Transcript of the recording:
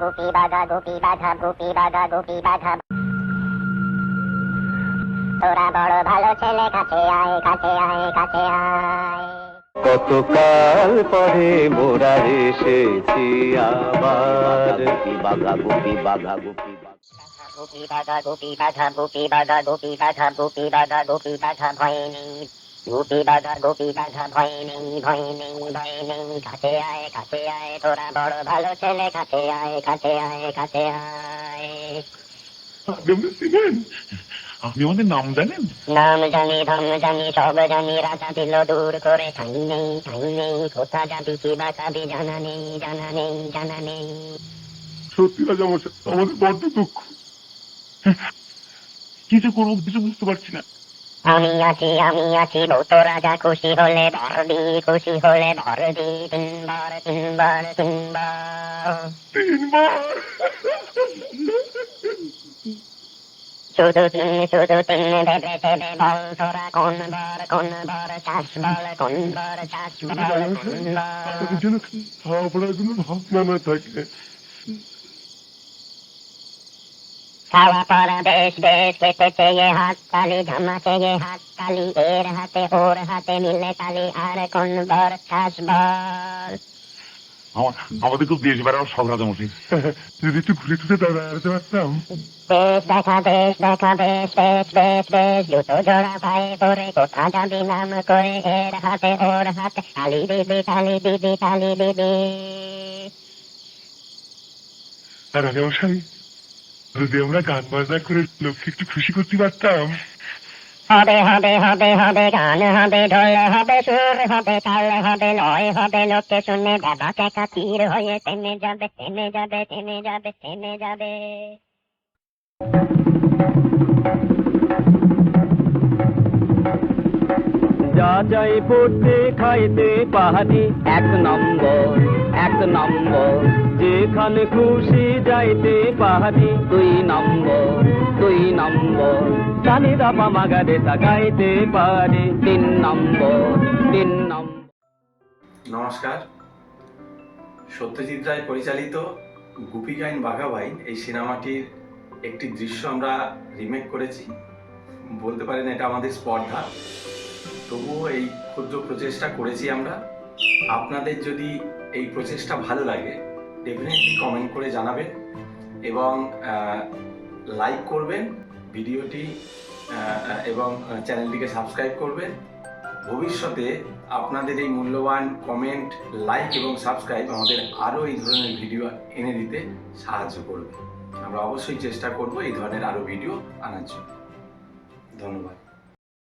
গুপি বাধা গোপী বাধা গোপী বাধা গোপী বাধা তোরা বড় ভালো ছেলে কাছে আয় কাছে আয় কাছে আয় কতকাল পরে মোরা এসেছি আবার। গোপী বাঘা গোপী বাঘা গোপী বাঘা গুপি বাধা গুপি বাধা গুপি বাধা গুপি বাধা গুপি বাধা গুপি বাধা ভয় নেই। গুপি বাধা গুপি বাধা ভয় নেই ভয় নেই ভয় নেই। কাছে আয় কাছে আয় তোরা বড় ভালো ছেলে। কাছে আয় কাছে আয় কাছে আয়। আপনি আমাদের নাম জানেন? নাম জানি ধর্ম জানি সব জানি। রাজা দিল দূর করে ঠাই নেই ঠাই নেই। কোথা যাবি কি বাঁচাবি জানা নেই জানা নেই জানা নেই। সত্যি রাজা আমাদের বড্ড দুঃখ। কি যে করব কিছু বুঝতে পারছি না। আমি আছি আমি আছি ভূত রাজা খুশি হলে ভর দি খুশি হলে ভর দি তিনবার তিনবার। তিনবার। শুধু তিন শুধু তিন ভেবে ভেবে বল তোরা কোন বার কোন বার চাষ বল কোন বার চাষ বল কোন বার যেন পড়ার ভাবনা না থাকে। খাওয়া পড়া বেশ বেশ খেতে চেয়ে হাত তালি ঝামা চেয়ে হাত তালি এর হাতে ওর হাতে মিলে তালি আর কোন বার চাষ বল আমাদের খুব দেশ বেড়ানোর সব রাজা মশাই যদি একটু ঘুরে ঘুরে পরে মশাই যদি আমরা গান বাজনা করে লোককে একটু খুশি করতে পারতাম। হবে হবে হবে হবে গান হবে ঢোল হবে সুর হবে তাল হবে লয় হবে লোকে শুনে বাবা হয়ে থেমে যাবে থেমে যাবে থেমে যাবে থেমে যাবে। যা যাই পড়তে খাইতে পাহাড়ি এক নম্বর এক নম্বর। যেখানে খুশি যাইতে পাহাড়ি। দুই নম্বর দুই নম্বর। জানি দাপা মাগারে গাইতে পারি। তিন নম্বর তিন নম্বর। নমস্কার। সত্যজিৎ রায় পরিচালিত গুপি গাইন বাঘা বাইন এই সিনেমাটির একটি দৃশ্য আমরা রিমেক করেছি। বলতে পারেন এটা আমাদের স্পর্ধা। তবুও এই ক্ষুদ্র প্রচেষ্টা করেছি আমরা। আপনাদের যদি এই প্রচেষ্টা ভালো লাগে ডেফিনেটলি কমেন্ট করে জানাবেন এবং লাইক করবেন ভিডিওটি এবং চ্যানেলটিকে সাবস্ক্রাইব করবেন। ভবিষ্যতে আপনাদের এই মূল্যবান কমেন্ট লাইক এবং সাবস্ক্রাইব আমাদের আরও এই ধরনের ভিডিও এনে দিতে সাহায্য করবে। আমরা অবশ্যই চেষ্টা করব এই ধরনের আরও ভিডিও আনার জন্য। ধন্যবাদ।